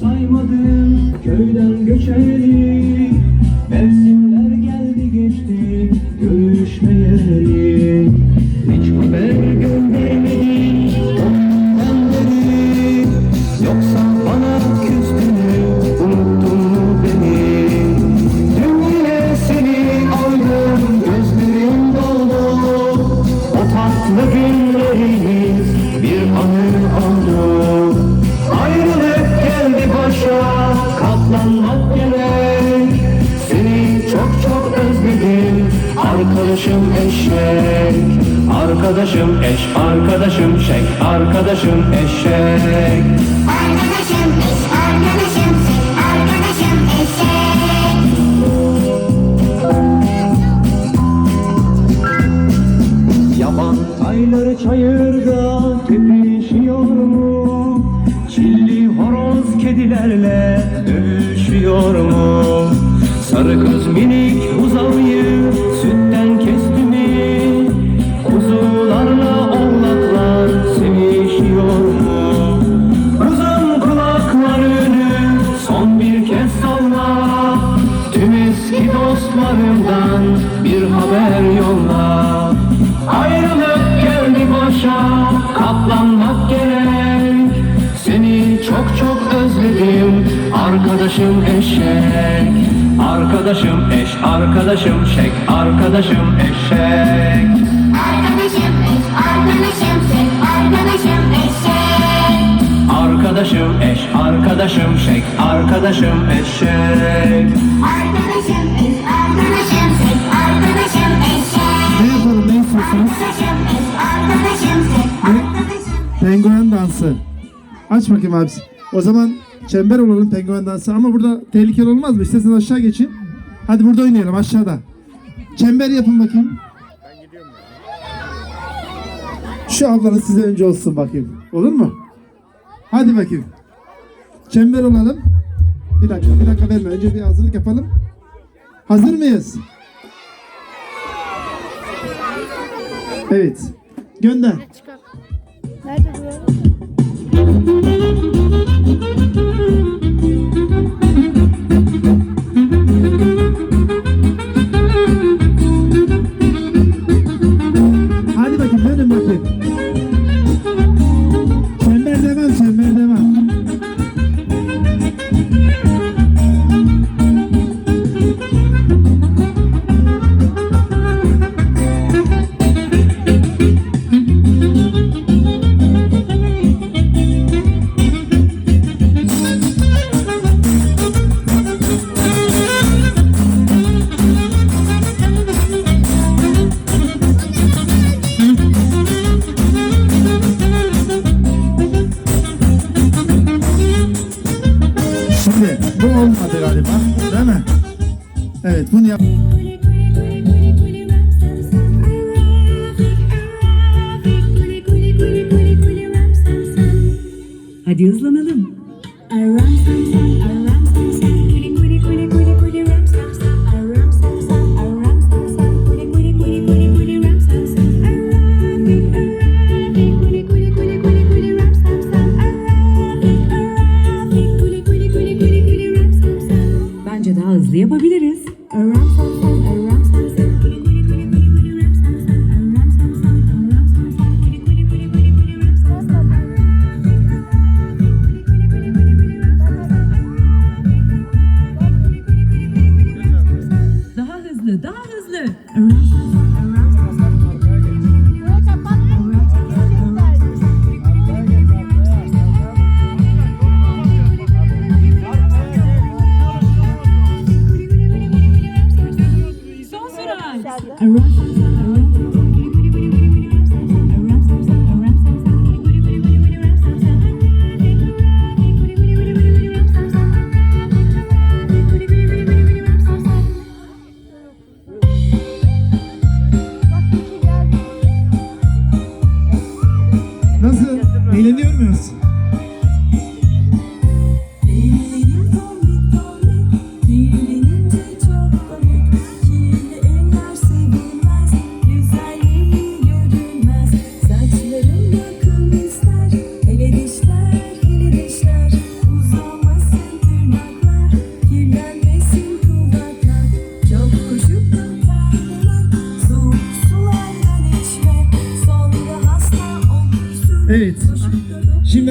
saymadım köyden göçeri Yaban tayları çayırda tepişiyor mu? Çilli horoz kedilerle dövüşüyor mu? Sarı kız minik buzağıyı arkadaşım eşek Arkadaşım eş, arkadaşım şek, arkadaşım eşek Arkadaşım eş, arkadaşım sek, arkadaşım eşek. Arkadaşım eş, arkadaşım şek, arkadaşım eşek Arkadaşım eş, arkadaşım sek, arkadaşım eşek. Ne istiyorsunuz? Arkadaşım eş, arkadaşım sek, arkadaşım Penguen dansı. Aç bakayım abisi. O zaman çember olalım penguen dansı ama burada tehlikeli olmaz mı? İsterseniz aşağı geçin. Hadi burada oynayalım aşağıda. Çember yapın bakayım. Şu ablanız size önce olsun bakayım. Olur mu? Hadi bakayım. Çember olalım. Bir dakika, bir dakika verme. Önce bir hazırlık yapalım. Hazır mıyız? Evet. Gönder. Nerede bu? Hadi hızlanalım.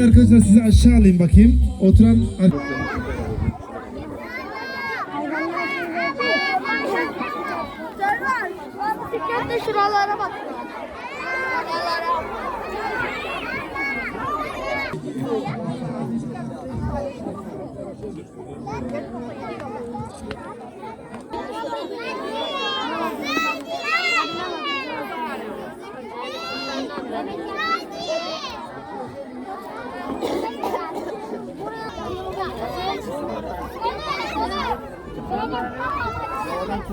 Arkadaşlar sizi aşağı alayım bakayım. Oturan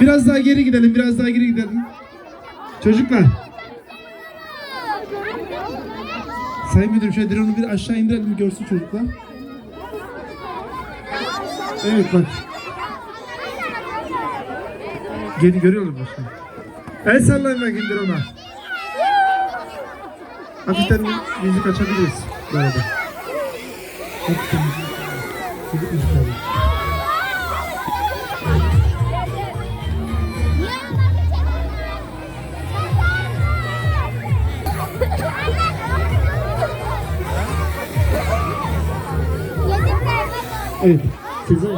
Biraz daha geri gidelim, biraz daha geri gidelim. Çocuklar. Sayın Müdürüm şöyle drone'u bir aşağı indirelim görsün çocuklar. Evet bak. Geri görüyorlar başkanım. El sallayın bakayım drone'a. Hafiften müzik açabiliriz arada. Hafiften müzik. Müzik Evet. Sezai.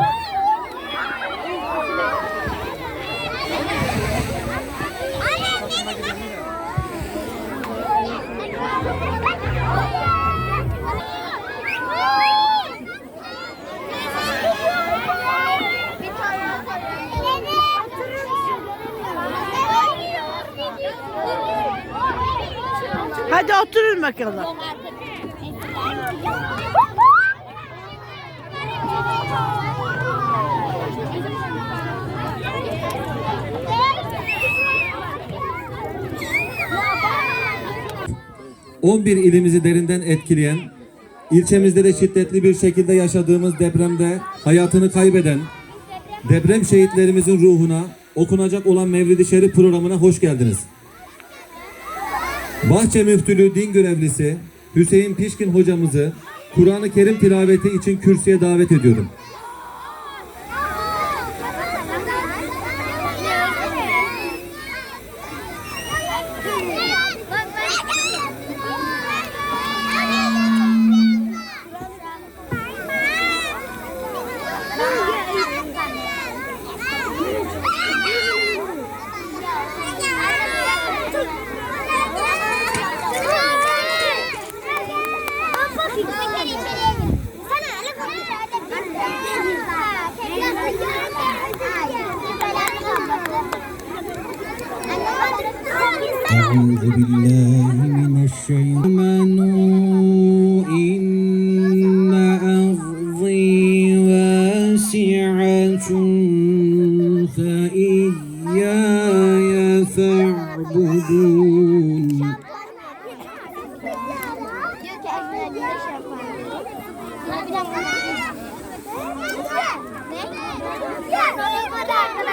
Hadi oturun bakalım. 11 ilimizi derinden etkileyen, ilçemizde de şiddetli bir şekilde yaşadığımız depremde hayatını kaybeden deprem şehitlerimizin ruhuna okunacak olan Mevlid-i Şerif programına hoş geldiniz. Bahçe Müftülüğü din görevlisi Hüseyin Pişkin hocamızı Kur'an-ı Kerim tilaveti için kürsüye davet ediyorum.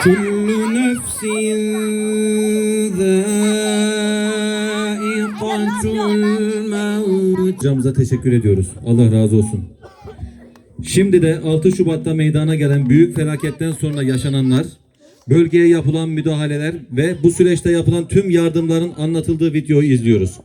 كل نفس ذائقة الموت Hocamıza teşekkür ediyoruz. Allah razı olsun. Şimdi de 6 Şubat'ta meydana gelen büyük felaketten sonra yaşananlar, bölgeye yapılan müdahaleler ve bu süreçte yapılan tüm yardımların anlatıldığı videoyu izliyoruz.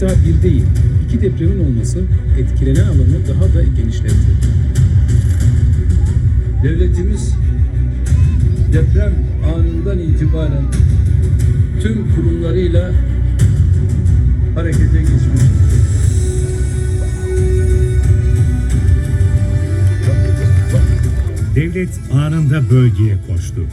Hatta bir değil, iki depremin olması etkilenen alanı daha da genişletti. Devletimiz deprem anından itibaren tüm kurumlarıyla harekete geçmiş. Devlet anında bölgeye koştu.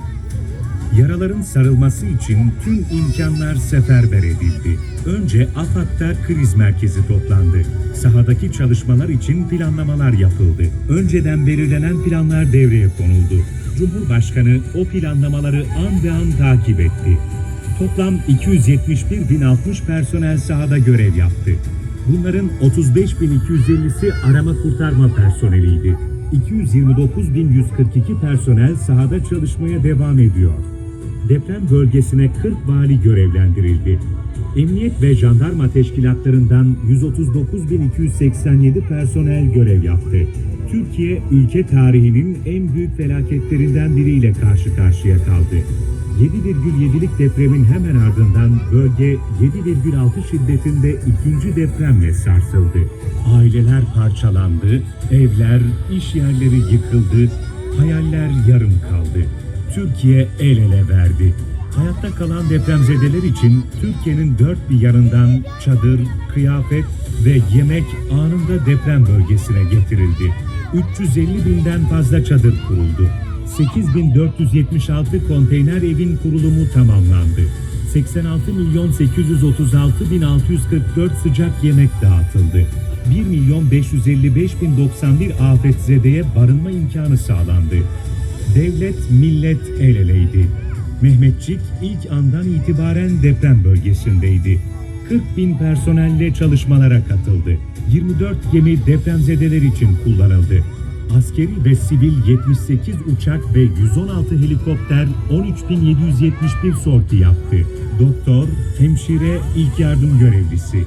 Yaraların sarılması için tüm imkanlar seferber edildi. Önce AFAD'da kriz merkezi toplandı. Sahadaki çalışmalar için planlamalar yapıldı. Önceden belirlenen planlar devreye konuldu. Cumhurbaşkanı o planlamaları an be an takip etti. Toplam 271.060 personel sahada görev yaptı. Bunların 35.250'si arama kurtarma personeliydi. 229.142 personel sahada çalışmaya devam ediyor. Deprem bölgesine 40 vali görevlendirildi. Emniyet ve jandarma teşkilatlarından 139.287 personel görev yaptı. Türkiye ülke tarihinin en büyük felaketlerinden biriyle karşı karşıya kaldı. 7,7'lik depremin hemen ardından bölge 7,6 şiddetinde ikinci depremle sarsıldı. Aileler parçalandı, evler, iş yerleri yıkıldı, hayaller yarım kaldı. Türkiye el ele verdi. Hayatta kalan depremzedeler için Türkiye'nin dört bir yanından çadır, kıyafet ve yemek anında deprem bölgesine getirildi. 350 binden fazla çadır kuruldu. 8476 konteyner evin kurulumu tamamlandı. 86 milyon 836 bin 644 sıcak yemek dağıtıldı. 1 milyon 555 bin 91 afetzedeye barınma imkanı sağlandı. Devlet, millet el eleydi. Mehmetçik ilk andan itibaren deprem bölgesindeydi. 40 bin personelle çalışmalara katıldı. 24 gemi depremzedeler için kullanıldı. Askeri ve sivil 78 uçak ve 116 helikopter 13.771 sorti yaptı. Doktor, hemşire, ilk yardım görevlisi.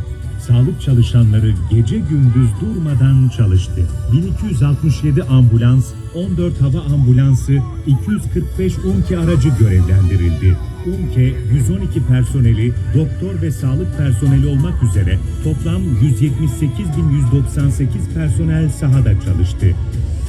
Sağlık çalışanları gece gündüz durmadan çalıştı. 1267 ambulans, 14 hava ambulansı, 245 UMKE aracı görevlendirildi. UMKE 112 personeli, doktor ve sağlık personeli olmak üzere toplam 178.198 personel sahada çalıştı.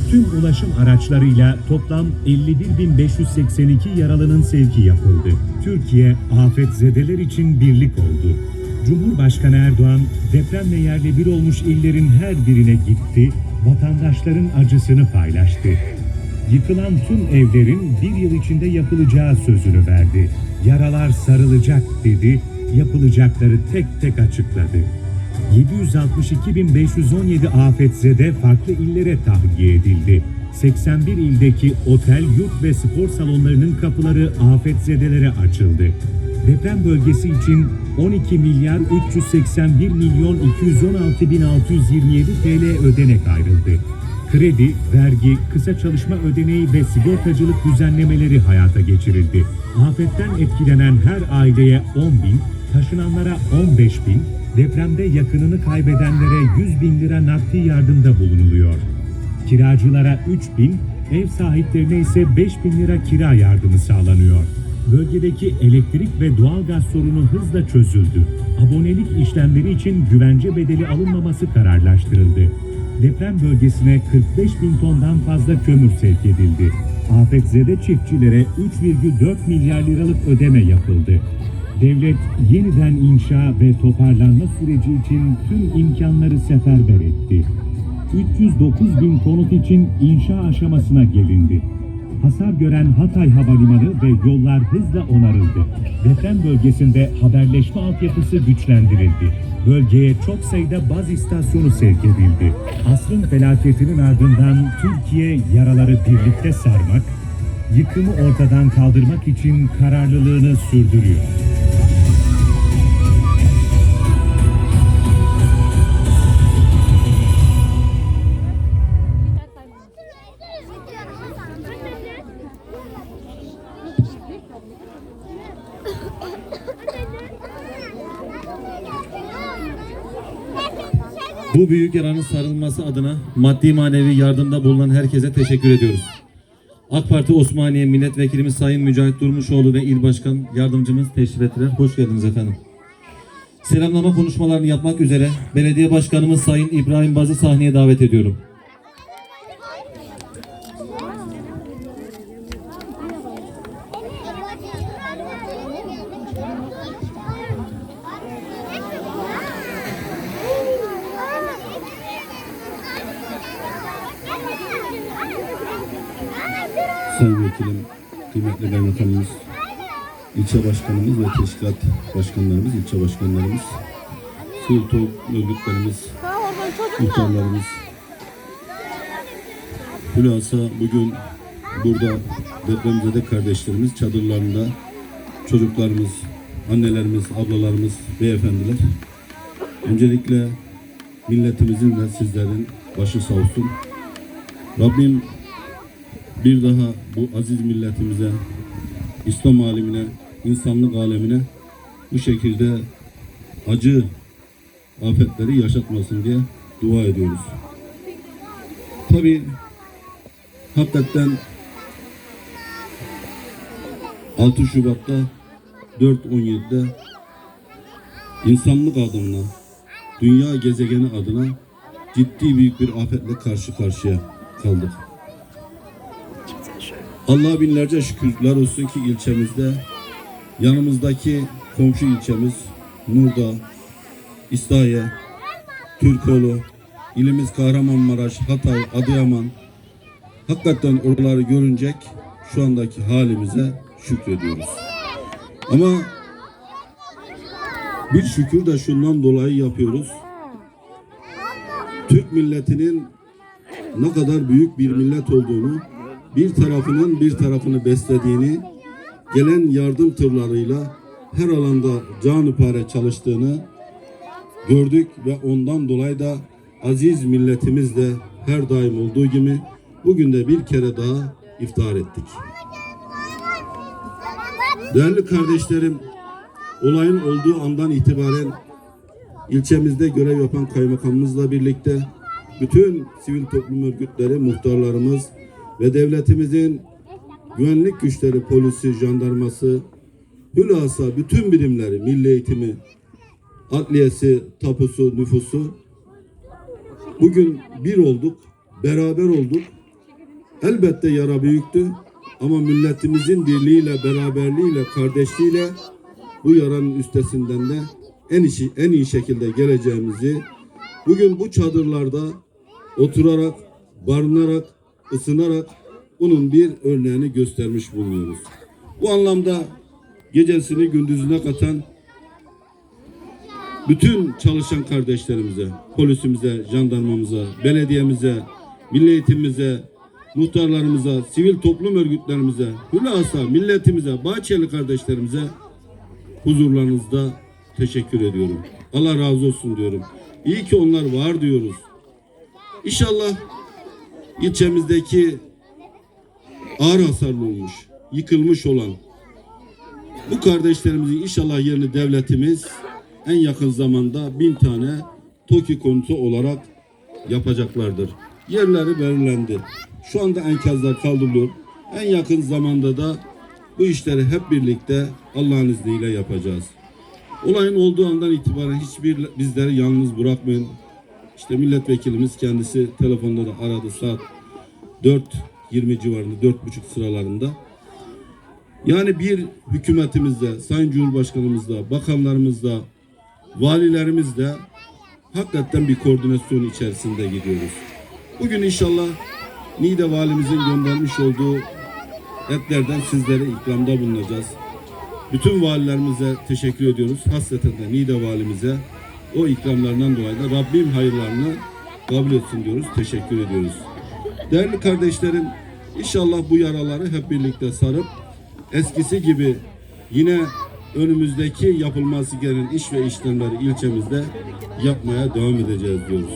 Tüm ulaşım araçlarıyla toplam 51.582 yaralının sevki yapıldı. Türkiye afetzedeler için birlik oldu. Cumhurbaşkanı Erdoğan depremle yerle bir olmuş illerin her birine gitti, vatandaşların acısını paylaştı. Yıkılan tüm evlerin bir yıl içinde yapılacağı sözünü verdi. Yaralar sarılacak dedi, yapılacakları tek tek açıkladı. 762.517 afetzede farklı illere tahliye edildi. 81 ildeki otel, yurt ve spor salonlarının kapıları afetzedelere açıldı. Deprem bölgesi için 12 milyar 381 milyon 216 bin 627 TL ödenek ayrıldı. Kredi, vergi, kısa çalışma ödeneği ve sigortacılık düzenlemeleri hayata geçirildi. Afetten etkilenen her aileye 10 bin, taşınanlara 15 bin, depremde yakınını kaybedenlere 100 bin lira nakdi yardımda bulunuluyor. Kiracılara 3 bin, ev sahiplerine ise 5 bin lira kira yardımı sağlanıyor. Bölgedeki elektrik ve doğalgaz sorunu hızla çözüldü. Abonelik işlemleri için güvence bedeli alınmaması kararlaştırıldı. Deprem bölgesine 45 bin tondan fazla kömür sevk edildi. Afetzede çiftçilere 3,4 milyar liralık ödeme yapıldı. Devlet yeniden inşa ve toparlanma süreci için tüm imkanları seferber etti. 309 bin konut için inşa aşamasına gelindi. Hasar gören Hatay Havalimanı ve yollar hızla onarıldı. Deprem bölgesinde haberleşme altyapısı güçlendirildi. Bölgeye çok sayıda baz istasyonu sevk edildi. Asrın felaketinin ardından Türkiye yaraları birlikte sarmak, yıkımı ortadan kaldırmak için kararlılığını sürdürüyor. Bu büyük yaranın sarılması adına maddi manevi yardımda bulunan herkese teşekkür ediyoruz. AK Parti Osmaniye Milletvekilimiz Sayın Mücahit Durmuşoğlu ve İl Başkan Yardımcımız teşrif ettiler. Hoş geldiniz efendim. Selamlama konuşmalarını yapmak üzere Belediye Başkanımız Sayın İbrahim Baz'ı sahneye davet ediyorum. İlçe başkanımız ve teşkilat başkanlarımız, ilçe başkanlarımız, sivil toplum örgütlerimiz, muhtarlarımız. Hülasa bugün burada depremzede kardeşlerimiz çadırlarında çocuklarımız, annelerimiz, ablalarımız, beyefendiler. Öncelikle milletimizin ve sizlerin başı sağ olsun. Rabbim bir daha bu aziz milletimize, İslam alemine, insanlık alemine bu şekilde acı afetleri yaşatmasın diye dua ediyoruz. Tabi hakikaten 6 Şubat'ta 4.17'de insanlık adına, dünya gezegeni adına ciddi büyük bir afetle karşı karşıya kaldık. Allah'a binlerce şükürler olsun ki ilçemizde yanımızdaki komşu ilçemiz Nurda, İslahiye, Türkoğlu, ilimiz Kahramanmaraş, Hatay, Adıyaman hakikaten oraları görünecek şu andaki halimize şükrediyoruz. Ama bir şükür de şundan dolayı yapıyoruz. Türk milletinin ne kadar büyük bir millet olduğunu bir tarafının bir tarafını beslediğini, gelen yardım tırlarıyla her alanda canı pare çalıştığını gördük ve ondan dolayı da aziz milletimiz de her daim olduğu gibi bugün de bir kere daha iftihar ettik. Değerli kardeşlerim, olayın olduğu andan itibaren ilçemizde görev yapan kaymakamımızla birlikte bütün sivil toplum örgütleri, muhtarlarımız, ve devletimizin güvenlik güçleri, polisi, jandarması, hülasa bütün birimleri, milli eğitimi, adliyesi, tapusu, nüfusu bugün bir olduk, beraber olduk. Elbette yara büyüktü ama milletimizin birliğiyle, beraberliğiyle, kardeşliğiyle bu yaranın üstesinden de en iyi, en iyi şekilde geleceğimizi bugün bu çadırlarda oturarak, barınarak, ısınarak bunun bir örneğini göstermiş bulunuyoruz. Bu anlamda gecesini gündüzüne katan bütün çalışan kardeşlerimize, polisimize, jandarmamıza, belediyemize, milli eğitimimize, muhtarlarımıza, sivil toplum örgütlerimize, hülasa milletimize, Bahçeli kardeşlerimize huzurlarınızda teşekkür ediyorum. Allah razı olsun diyorum. İyi ki onlar var diyoruz. İnşallah ilçemizdeki ağır hasarlı olmuş, yıkılmış olan bu kardeşlerimizin inşallah yerini devletimiz en yakın zamanda bin tane TOKİ konutu olarak yapacaklardır. Yerleri belirlendi. Şu anda enkazlar kaldırılıyor. En yakın zamanda da bu işleri hep birlikte Allah'ın izniyle yapacağız. Olayın olduğu andan itibaren hiçbir bizleri yalnız bırakmayın. İşte milletvekilimiz kendisi telefonda da aradı saat 4.20 civarında, 4.30 sıralarında. Yani bir hükümetimizde, Sayın Cumhurbaşkanımızda, bakanlarımızda, valilerimizde hakikaten bir koordinasyon içerisinde gidiyoruz. Bugün inşallah Niğde valimizin göndermiş olduğu etlerden sizlere ikramda bulunacağız. Bütün valilerimize teşekkür ediyoruz. Hasreten de Niğde valimize o ikramlarından dolayı da Rabbim hayırlarını kabul etsin diyoruz. Teşekkür ediyoruz. Değerli kardeşlerim, inşallah bu yaraları hep birlikte sarıp eskisi gibi yine önümüzdeki yapılması gereken iş ve işlemleri ilçemizde yapmaya devam edeceğiz diyoruz.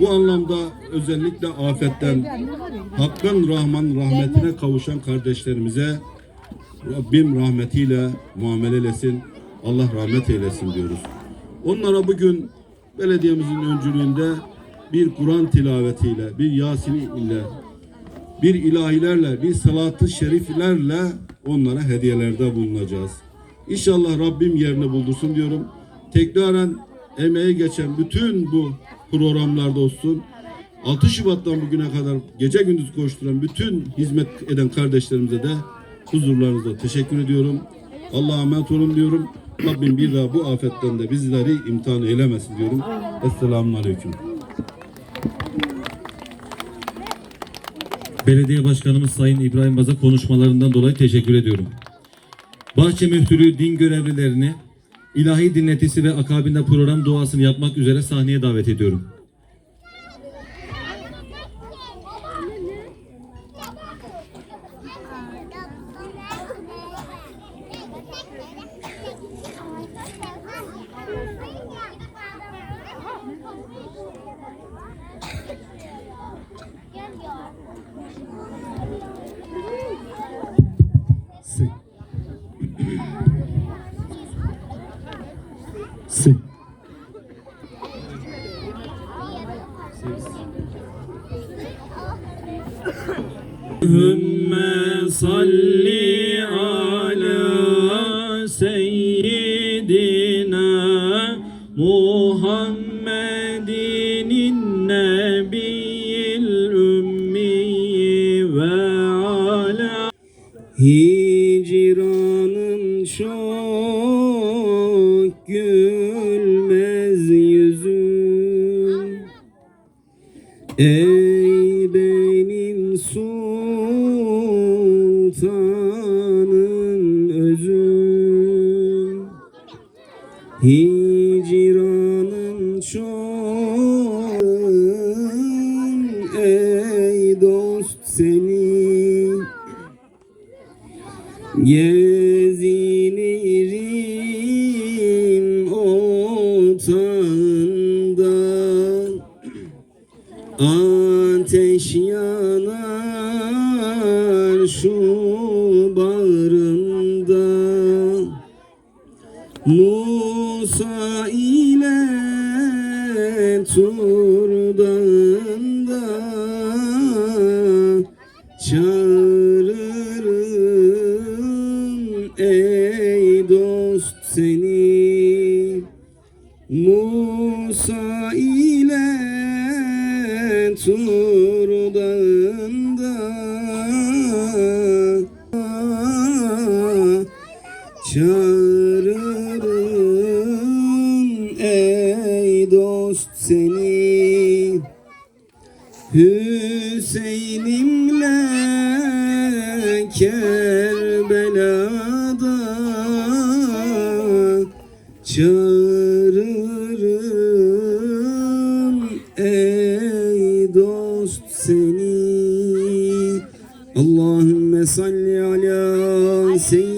Bu anlamda özellikle afetten Hakkın Rahman rahmetine kavuşan kardeşlerimize Rabbim rahmetiyle muamele eylesin. Allah rahmet eylesin diyoruz. Onlara bugün belediyemizin öncülüğünde bir Kur'an tilavetiyle, bir Yasin ile, bir ilahilerle, bir salatı şeriflerle onlara hediyelerde bulunacağız. İnşallah Rabbim yerini buldursun diyorum. Tekraren emeğe geçen bütün bu programlarda olsun. 6 Şubat'tan bugüne kadar gece gündüz koşturan bütün hizmet eden kardeşlerimize de huzurlarınızda teşekkür ediyorum. Allah'a emanet olun diyorum. Rabbim bir daha bu afetten de bizleri imtihan eylemesin diyorum. Esselamun Aleyküm. Belediye Başkanımız Sayın İbrahim Baz'a konuşmalarından dolayı teşekkür ediyorum. Bahçe Müftülüğü din görevlilerini ilahi dinletisi ve akabinde program duasını yapmak üzere sahneye davet ediyorum. He. Bağrımda Musa ile Tur dağında Çağırırım ey dost seni. Musa ile Tur Çağırırım ey dost seni. Hüseyin'imle Kerbela'da Çağırırım ey dost seni. Allahümme salli ala seyyidina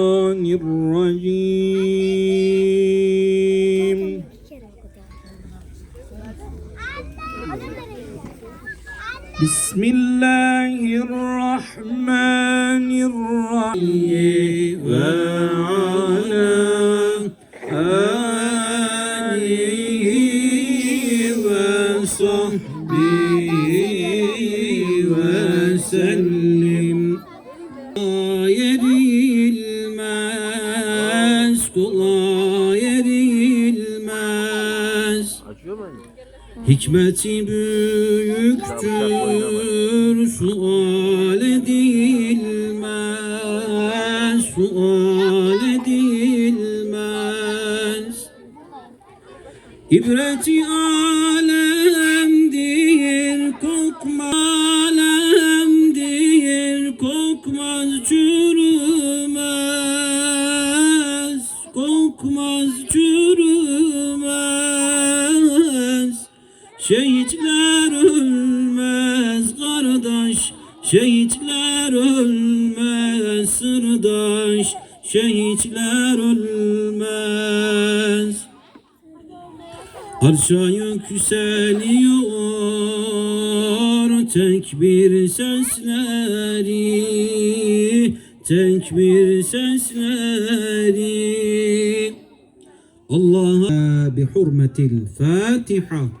Rahim Kula yerilmez Kula yerilmez Hikmeti büyüktür Sual edilmez Sual edilmez. İbreti al Arşa yükseliyor tekbir sesleri Tekbir sesleri. Allah'a bi hurmetil Fatiha